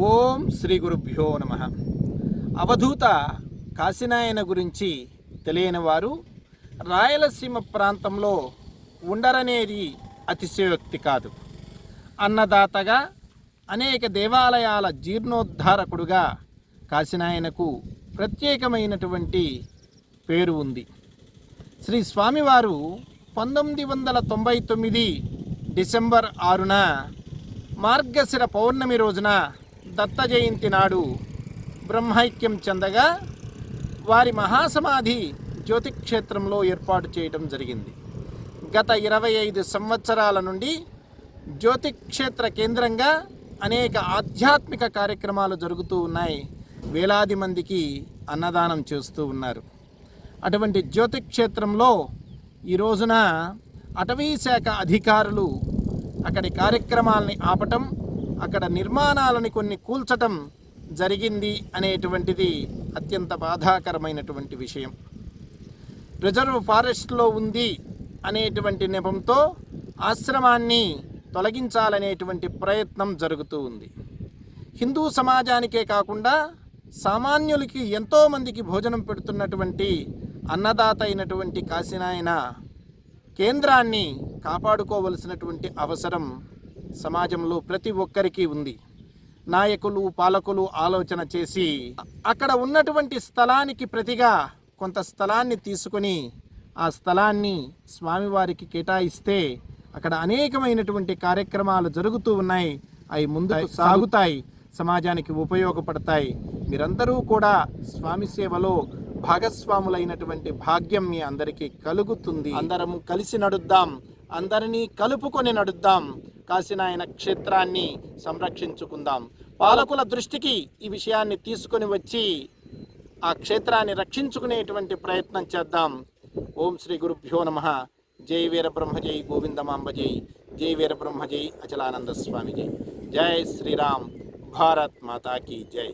ఓం శ్రీ గురుభ్యో నమ. అవధూత కాశీనాయన గురించి తెలియని వారు రాయలసీమ ప్రాంతంలో ఉండరనేది అతిశయోక్తి కాదు. అన్నదాతగా అనేక దేవాలయాల జీర్ణోద్ధారకుడుగా కాశీనాయనకు ప్రత్యేకమైనటువంటి పేరు ఉంది. శ్రీ స్వామివారు పంతొమ్మిది వందల తొంభై తొమ్మిది డిసెంబర్ ఆరున మార్గశిర పౌర్ణమి రోజున దత్త జయంతి నాడు బ్రహ్మైక్యం చెందగా వారి మహాసమాధి జ్యోతిక్షేత్రంలో ఏర్పాటు చేయడం జరిగింది. గత ఇరవై ఐదు సంవత్సరాల నుండి జ్యోతిక్షేత్ర కేంద్రంగా అనేక ఆధ్యాత్మిక కార్యక్రమాలు జరుగుతూ ఉన్నాయి. వేలాది మందికి అన్నదానం చేస్తూ ఉన్నారు. అటువంటి జ్యోతిక్షేత్రంలో ఈ రోజున అటవీ శాఖ అధికారులు అక్కడి కార్యక్రమాలని ఆపటం అక్కడ నిర్మాణాలని కొన్ని కూల్చటం జరిగింది అనేటువంటిది అత్యంత బాధాకరమైనటువంటి విషయం. రిజర్వ్ ఫారెస్ట్లో ఉంది అనేటువంటి నెపంతో ఆశ్రమాన్ని తొలగించాలనేటువంటి ప్రయత్నం జరుగుతూ ఉంది. హిందూ సమాజానికే కాకుండా సామాన్యులకి ఎంతోమందికి భోజనం పెడుతున్నటువంటి అన్నదాత అయినటువంటి కాశీనాయన కేంద్రాన్ని కాపాడుకోవలసినటువంటి అవసరం సమాజంలో ప్రతి ఒక్కరికి ఉంది. నాయకులు పాలకులు ఆలోచన చేసి అక్కడ ఉన్నటువంటి స్థలానికి ప్రతిగా కొంత స్థలాన్ని తీసుకొని ఆ స్థలాన్ని స్వామివారికి కేటాయిస్తే అక్కడ అనేకమైనటువంటి కార్యక్రమాలు జరుగుతూ ఉన్నాయి. అవి ముందు సాగుతాయి. సమాజానికి ఉపయోగపడతాయి. మీరందరూ కూడా స్వామి సేవలో భాగస్వాములైనటువంటి భాగ్యం మీ అందరికీ కలుగుతుంది. అందరం కలిసి నడుద్దాం. అందరినీ కలుపుకొని నడుద్దాం. కాశీనాయన క్షేత్రాన్ని సంరక్షించుకుందాం. పాలకుల దృష్టికి ఈ విషయాన్ని తీసుకొని వచ్చి ఆ క్షేత్రాన్ని రక్షించుకునేటువంటి ప్రయత్నం చేద్దాం. ఓం శ్రీ గురుభ్యో నమ. జై వీర బ్రహ్మ జై గోవిందమాంబ జై జై వీర బ్రహ్మ జై అచలానంద స్వామి జై జై శ్రీరామ్. భారత్ మాతా కీ జై.